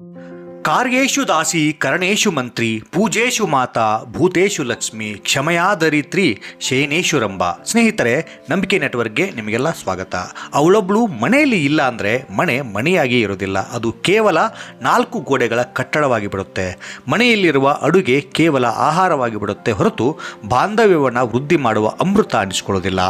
you ಕಾರ್ಯೇಷು ದಾಸಿ, ಕರಣೇಶು ಮಂತ್ರಿ, ಪೂಜೇಶು ಮಾತಾ, ಭೂತೇಶು ಲಕ್ಷ್ಮಿ ಕ್ಷಮಯಾಧರಿತ್ರಿ ಶೇನೇಶು ರಂಭ ಸ್ನೇಹಿತರೆ, ನಂಬಿಕೆ ನೆಟ್ವರ್ಕ್ಗೆ ನಿಮಗೆಲ್ಲ ಸ್ವಾಗತ. ಅವಳೊಬ್ಳು ಮನೆಯಲ್ಲಿ ಇಲ್ಲ ಅಂದರೆ ಮನೆ ಮನೆಯಾಗಿ ಇರೋದಿಲ್ಲ ಅದು ಕೇವಲ ನಾಲ್ಕು ಗೋಡೆಗಳ ಕಟ್ಟಡವಾಗಿ ಬಿಡುತ್ತೆ. ಮನೆಯಲ್ಲಿರುವ ಅಡುಗೆ ಕೇವಲ ಆಹಾರವಾಗಿ ಬಿಡುತ್ತೆ ಹೊರತು ಬಾಂಧವ್ಯವನ್ನು ವೃದ್ಧಿ ಮಾಡುವ ಅಮೃತ ಅನಿಸ್ಕೊಳ್ಳೋದಿಲ್ಲ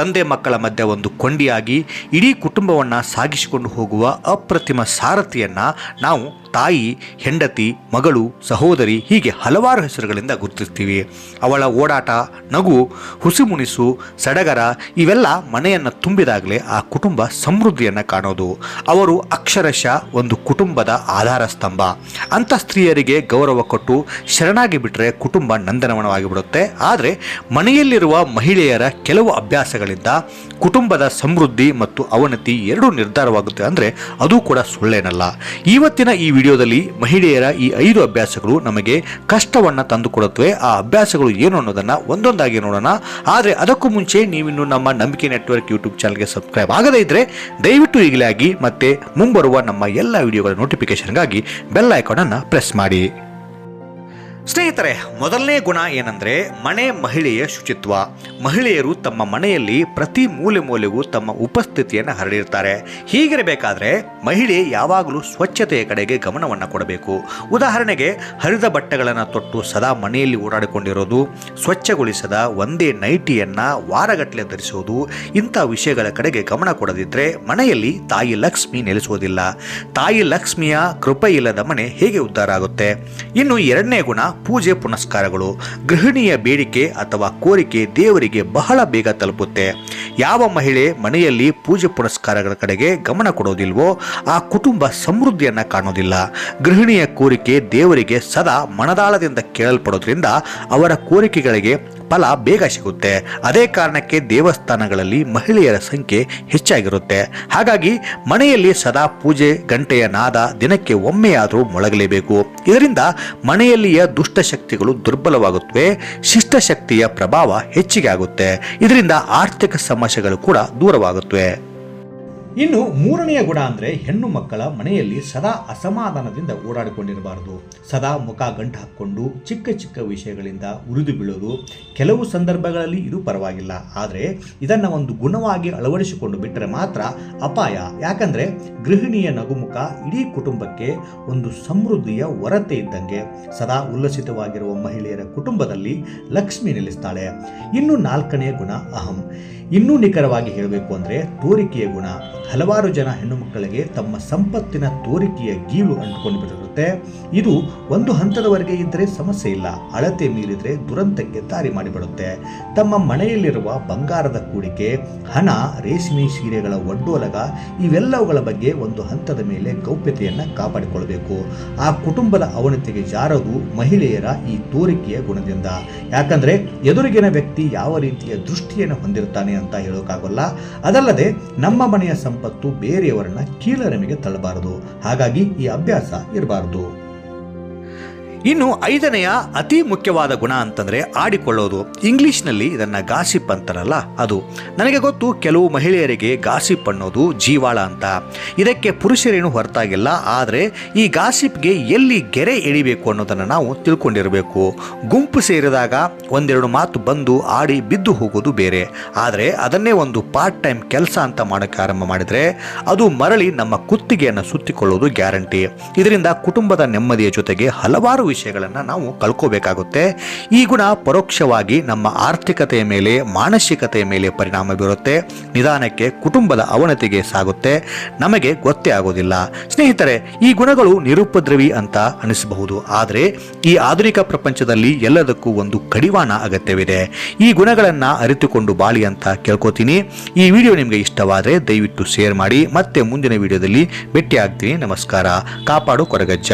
ತಂದೆ ಮಕ್ಕಳ ಮಧ್ಯೆ ಒಂದು ಕೊಂಡಿಯಾಗಿ ಇಡೀ ಕುಟುಂಬವನ್ನು ಸಾಗಿಸಿಕೊಂಡು ಹೋಗುವ ಅಪ್ರತಿಮ ಸಾರಥಿಯನ್ನು ನಾವು ತಾಯಿ, ಹೆಂಡತಿ, ಮಗಳು, ಸಹೋದರಿ ಹೀಗೆ ಹಲವಾರು ಹೆಸರುಗಳಿಂದ ಗುರುತಿಸ್ತೀವಿ. ಅವಳ ಓಡಾಟ, ನಗು ಹುಸಿಮುನಿಸು ಸಡಗರ ಇವೆಲ್ಲ ಮನೆಯನ್ನು ತುಂಬಿದಾಗಲೇ ಆ ಕುಟುಂಬ ಸಮೃದ್ಧಿಯನ್ನು ಕಾಣೋದು. ಅವರು ಅಕ್ಷರಶಃ ಒಂದು ಕುಟುಂಬದ ಆಧಾರ ಸ್ತಂಭ. ಅಂಥ ಸ್ತ್ರೀಯರಿಗೆ ಗೌರವ ಕೊಟ್ಟು ಶರಣಾಗಿ ಬಿಟ್ಟರೆ ಕುಟುಂಬ ನಂದನವನವಾಗಿ ಬಿಡುತ್ತೆ ಆದರೆ ಮನೆಯಲ್ಲಿರುವ ಮಹಿಳೆಯರ ಕೆಲವು ಅಭ್ಯಾಸಗಳಿಂದ ಕುಟುಂಬದ ಸಮೃದ್ಧಿ ಮತ್ತು ಅವನತಿ ಎರಡೂ ನಿರ್ಧಾರವಾಗುತ್ತೆ ಅಂದರೆ ಅದು ಕೂಡ ಸುಳ್ಳೇನಲ್ಲ. ಇವತ್ತಿನ ಈ ವಿಡಿಯೋದಲ್ಲಿ ಮಹಿಳೆಯರ ಈ ಐದು ಅಭ್ಯಾಸಗಳು ನಮಗೆ ಕಷ್ಟವನ್ನು ತಂದುಕೊಡುತ್ತವೆ. ಆ ಅಭ್ಯಾಸಗಳು ಏನು ಅನ್ನೋದನ್ನು ಒಂದೊಂದಾಗಿ ನೋಡೋಣ. ಆದರೆ ಅದಕ್ಕೂ ಮುಂಚೆ ನೀವಿನ್ನು ನಮ್ಮ ನಂಬಿಕೆ ನೆಟ್ವರ್ಕ್ ಯೂಟ್ಯೂಬ್ ಚಾನಲ್ಗೆ ಸಬ್ಸ್ಕ್ರೈಬ್ ಆಗದೇ ಇದ್ದರೆ ದಯವಿಟ್ಟು ಈಗಲೇ ಆಗಿ ಮತ್ತೆ ಮುಂಬರುವ ನಮ್ಮ ಎಲ್ಲ ವಿಡಿಯೋಗಳ ನೋಟಿಫಿಕೇಷನ್ಗಾಗಿ ಬೆಲ್ ಐಕಾನನ್ನು ಪ್ರೆಸ್ ಮಾಡಿ. ಸ್ನೇಹಿತರೆ, ಮೊದಲನೇ ಗುಣ ಏನಂದ್ರೆ ಮನೆ ಮಹಿಳೆಯ ಶುಚಿತ್ವ. ಮಹಿಳೆಯರು ತಮ್ಮ ಮನೆಯಲ್ಲಿ ಪ್ರತಿ ಮೂಲೆ ಮೂಲೆಗೂ ತಮ್ಮ ಉಪಸ್ಥಿತಿಯನ್ನು ಹರಡಿರ್ತಾರೆ. ಹೀಗಿರಬೇಕಾದ್ರೆ ಮಹಿಳೆ ಯಾವಾಗಲೂ ಸ್ವಚ್ಛತೆಯ ಕಡೆಗೆ ಗಮನವನ್ನು ಕೊಡಬೇಕು. ಉದಾಹರಣೆಗೆ, ಹರಿದ ಬಟ್ಟೆಗಳನ್ನು ತೊಟ್ಟು ಸದಾ ಮನೆಯಲ್ಲಿ ಓಡಾಡಿಕೊಂಡಿರೋದು, ಸ್ವಚ್ಛಗೊಳಿಸದ ಒಂದೇ ನೈಟಿಯನ್ನು ವಾರಗಟ್ಟಲೆ ಧರಿಸೋದು, ಇಂಥ ವಿಷಯಗಳ ಕಡೆಗೆ ಗಮನ ಕೊಡದಿದ್ದರೆ ಮನೆಯಲ್ಲಿ ತಾಯಿ ಲಕ್ಷ್ಮಿ ನೆಲೆಸುವುದಿಲ್ಲ ತಾಯಿ ಲಕ್ಷ್ಮಿಯ ಕೃಪೆ ಇಲ್ಲದ ಮನೆ ಹೇಗೆ ಉದ್ಧಾರ ಆಗುತ್ತೆ? ಇನ್ನು ಎರಡನೇ ಗುಣ ಪೂಜೆ ಪುನಸ್ಕಾರಗಳು, ಗೃಹಿಣಿಯ ಬೇಡಿಕೆ ಅಥವಾ ಕೋರಿಕೆ ದೇವರಿಗೆ ಬಹಳ ಬೇಗ ತಲುಪುತ್ತೆ. ಯಾವ ಮಹಿಳೆ ಮನೆಯಲ್ಲಿ ಪೂಜೆ ಪುನಸ್ಕಾರಗಳ ಕಡೆಗೆ ಗಮನ ಕೊಡೋದಿಲ್ವೋ, ಆ ಕುಟುಂಬ ಸಮೃದ್ಧಿಯನ್ನು ಕಾಣೋದಿಲ್ಲ. ಗೃಹಿಣಿಯ ಕೋರಿಕೆ ದೇವರಿಗೆ ಸದಾ ಮನದಾಳದಿಂದ ಕೇಳಲ್ಪಡೋದ್ರಿಂದ ಅವರ ಕೋರಿಕೆಗಳಿಗೆ ಫಲ ಬೇಗ ಸಿಗುತ್ತೆ. ಅದೇ ಕಾರಣಕ್ಕೆ ದೇವಸ್ಥಾನಗಳಲ್ಲಿ ಮಹಿಳೆಯರ ಸಂಖ್ಯೆ ಹೆಚ್ಚಾಗಿರುತ್ತೆ. ಹಾಗಾಗಿ ಮನೆಯಲ್ಲಿ ಸದಾ ಪೂಜೆ, ಗಂಟೆಯ ನಾದ, ದಿನಕ್ಕೆ ಒಮ್ಮೆಯಾದರೂ ಮೊಳಗಲೇಬೇಕು. ಇದರಿಂದ ಮನೆಯಲ್ಲಿಯ ದುಷ್ಟಶಕ್ತಿಗಳು ದುರ್ಬಲವಾಗುತ್ತವೆ, ಶಿಷ್ಟಶಕ್ತಿಯ ಪ್ರಭಾವ ಹೆಚ್ಚಿಗೆ ಆಗುತ್ತೆ. ಇದರಿಂದ ಆರ್ಥಿಕ ಸಮಸ್ಯೆಗಳು ಕೂಡ ದೂರವಾಗುತ್ತವೆ. ಇನ್ನು ಮೂರನೆಯ ಗುಣ ಅಂದರೆ ಹೆಣ್ಣು ಮಕ್ಕಳ ಮನೆಯಲ್ಲಿ ಸದಾ ಅಸಮಾಧಾನದಿಂದ ಓಡಾಡಿಕೊಂಡಿರಬಾರದು. ಸದಾ ಮುಖ ಗಂಟು ಹಾಕ್ಕೊಂಡು ಚಿಕ್ಕ ಚಿಕ್ಕ ವಿಷಯಗಳಿಂದ ಉರಿದು ಬೀಳೋದು ಕೆಲವು ಸಂದರ್ಭಗಳಲ್ಲಿ ಇದು ಪರವಾಗಿಲ್ಲ. ಆದರೆ ಇದನ್ನು ಒಂದು ಗುಣವಾಗಿ ಅಳವಡಿಸಿಕೊಂಡು ಬಿಟ್ಟರೆ ಮಾತ್ರ ಅಪಾಯ. ಯಾಕಂದರೆ ಗೃಹಿಣಿಯ ನಗುಮುಖ ಇಡೀ ಕುಟುಂಬಕ್ಕೆ ಒಂದು ಸಮೃದ್ಧಿಯ ಹೊರತೆ ಇದ್ದಂಗೆ ಸದಾ ಉಲ್ಲಸಿತವಾಗಿರುವ ಮಹಿಳೆಯರ ಕುಟುಂಬದಲ್ಲಿ ಲಕ್ಷ್ಮಿ ನೆಲೆಸ್ತಾಳೆ. ಇನ್ನು ನಾಲ್ಕನೆಯ ಗುಣ ಅಹಂ. ಇನ್ನೂ ನಿಖರವಾಗಿ ಹೇಳಬೇಕು ಅಂದರೆ ತೋರಿಕೆಯ ಗುಣ. ಹಲವಾರು ಜನ ಹೆಣ್ಣು ಮಕ್ಕಳಿಗೆ ತಮ್ಮ ಸಂಪತ್ತಿನ ತೋರಿಕೆಯ ಗೀಳು ಅಂಟುಕೊಂಡು ಇದು ಒಂದು ಹಂತದವರೆಗೆ ಇದ್ದರೆ ಸಮಸ್ಯೆ ಇಲ್ಲ. ಅಳತೆ ಮೀರಿದರೆ ದುರಂತಕ್ಕೆ ದಾರಿ ಮಾಡಿಬಿಡುತ್ತೆ. ತಮ್ಮ ಮನೆಯಲ್ಲಿರುವ ಬಂಗಾರದ ಕೂಡಿಕೆ, ಹಣ, ರೇಷ್ಮೆ ಸೀರೆಗಳ ಒಡ್ಡೋಲಗ ಇವೆಲ್ಲವುಗಳ ಬಗ್ಗೆ ಒಂದು ಹಂತದ ಮೇಲೆ ಗೌಪ್ಯತೆಯನ್ನು ಕಾಪಾಡಿಕೊಳ್ಬೇಕು. ಆ ಕುಟುಂಬದ ಅವನತಿಗೆ ಜಾರದು ಮಹಿಳೆಯರ ಈ ತೋರಿಕೆಯ ಗುಣದಿಂದ. ಯಾಕಂದರೆ ಎದುರಿಗಿನ ವ್ಯಕ್ತಿ ಯಾವ ರೀತಿಯ ದೃಷ್ಟಿಯನ್ನು ಹೊಂದಿರ್ತಾನೆ ಅಂತ ಹೇಳೋಕ್ಕಾಗಲ್ಲ ಅದಲ್ಲದೆ ನಮ್ಮ ಮನೆಯ ಸಂಪತ್ತು ಬೇರೆಯವರನ್ನ ಕೀಳರಿಮೆಗೆ ತಳ್ಳಬಾರದು. ಹಾಗಾಗಿ ಈ ಅಭ್ಯಾಸ ಇರಬಾರದು. do ಇನ್ನು ಐದನೆಯ ಅತಿ ಮುಖ್ಯವಾದ ಗುಣ ಅಂತಂದ್ರೆ ಆಡಿಕೊಳ್ಳೋದು. ಇಂಗ್ಲಿಷ್ನಲ್ಲಿ ಇದನ್ನ ಗಾಸಿಪ್ ಅಂತಾರಲ್ಲ ಅದು. ನನಗೆ ಗೊತ್ತು ಕೆಲವು ಮಹಿಳೆಯರಿಗೆ ಗಾಸಿಪ್ ಅನ್ನೋದು ಜೀವಾಳ ಅಂತ. ಇದಕ್ಕೆ ಪುರುಷರೇನು ಹೊರತಾಗಿಲ್ಲ, ಆದರೆ ಈ ಗಾಸಿಪ್ಗೆ ಎಲ್ಲಿ ಗೆರೆ ಎಳಿಬೇಕು ಅನ್ನೋದನ್ನ ನಾವು ತಿಳ್ಕೊಂಡಿರಬೇಕು. ಗುಂಪು ಸೇರಿದಾಗ ಒಂದೆರಡು ಮಾತು ಬಂದು ಆಡಿ ಬಿದ್ದು ಹೋಗೋದು ಬೇರೆ. ಆದರೆ ಅದನ್ನೇ ಒಂದು ಪಾರ್ಟ್ ಟೈಮ್ ಕೆಲಸ ಅಂತ ಮಾಡೋಕ್ಕೆ ಆರಂಭ ಮಾಡಿದರೆ ಅದು ಮರಳಿ ನಮ್ಮ ಕುತ್ತಿಗೆಯನ್ನು ಸುತ್ತಿಕೊಳ್ಳೋದು ಗ್ಯಾರಂಟಿ. ಇದರಿಂದ ಕುಟುಂಬದ ನೆಮ್ಮದಿಯ ಜೊತೆಗೆ ಹಲವಾರು ವಿಷಯಗಳನ್ನು ನಾವು ಕಳ್ಕೋಬೇಕಾಗುತ್ತೆ. ಈ ಗುಣ ಪರೋಕ್ಷವಾಗಿ ನಮ್ಮ ಆರ್ಥಿಕತೆಯ ಮೇಲೆ, ಮಾನಸಿಕತೆಯ ಮೇಲೆ ಪರಿಣಾಮ ಬೀರುತ್ತೆ. ನಿಧಾನಕ್ಕೆ ಕುಟುಂಬದ ಅವನತಿಗೆ ಸಾಗುತ್ತೆ. ನಮಗೆ ಗೊತ್ತೇ ಆಗೋದಿಲ್ಲ. ಸ್ನೇಹಿತರೆ, ಈ ಗುಣಗಳು ನಿರುಪದ್ರವಿ ಅಂತ ಅನಿಸಬಹುದು. ಆದರೆ, ಈ ಆಧುನಿಕ ಪ್ರಪಂಚದಲ್ಲಿ ಎಲ್ಲದಕ್ಕೂ ಒಂದು ಕಡಿವಾಣ ಅಗತ್ಯವಿದೆ. ಈ ಗುಣಗಳನ್ನು ಅರಿತುಕೊಂಡು ಬಾಳಿ ಅಂತ ಕೇಳ್ಕೋತೀನಿ. ಈ ವಿಡಿಯೋ ನಿಮಗೆ ಇಷ್ಟವಾದರೆ ದಯವಿಟ್ಟು ಶೇರ್ ಮಾಡಿ. ಮತ್ತೆ ಮುಂದಿನ ವಿಡಿಯೋದಲ್ಲಿ ಭೇಟಿಯಾಗ್ತೀನಿ. ನಮಸ್ಕಾರ. ಕಾಪಾಡು ಕೊರಗಜ್ಜ.